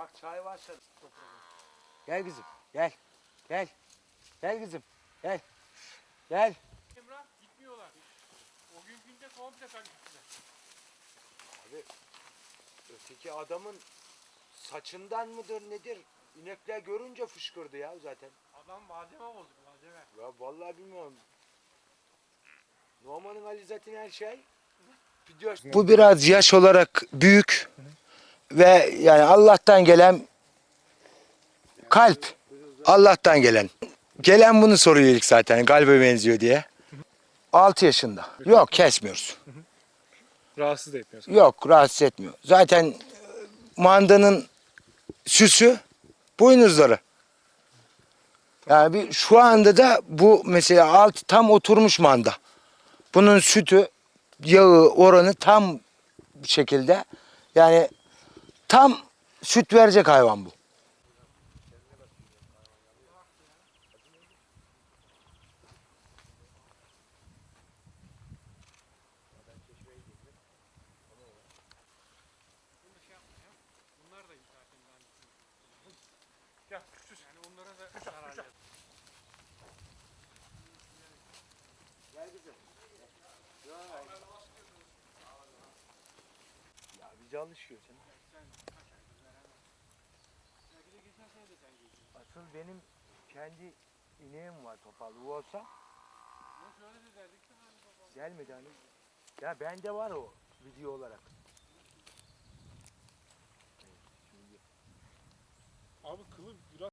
Bak çay başladı. Gel kızım. Gel. Gel. Gel kızım. Gel. Gel. Emrah gitmiyorlar. O gün günde komple kan gittiler. Öteki adamın saçından mıdır nedir? İnekler görünce fışkırdı ya zaten. Adam malzeme bozuk malzeme. Ya vallahi bilmiyorum. Norman'ın Ali zaten her şey. Bu biraz yaş olarak büyük ve yani Allah'tan gelen kalp. Allah'tan gelen. Gelen bunu soruyor ilk zaten kalbe benziyor diye. 6 yaşında. Yok kesmiyoruz. Rahatsız da etmiyorsun. Yok rahatsız etmiyor. Zaten e, mandanın süsü boynuzları. Yani bir, şu anda da bu mesela alt tam oturmuş manda. Bunun sütü, yağı, oranı tam şekilde yani tam süt verecek hayvan bu. Bunlar sus. Sen giydin. Asıl benim kendi ineğim var topal. Bu olsa gelmedi hani. Ya bende var o video olarak. Abi kılı biraz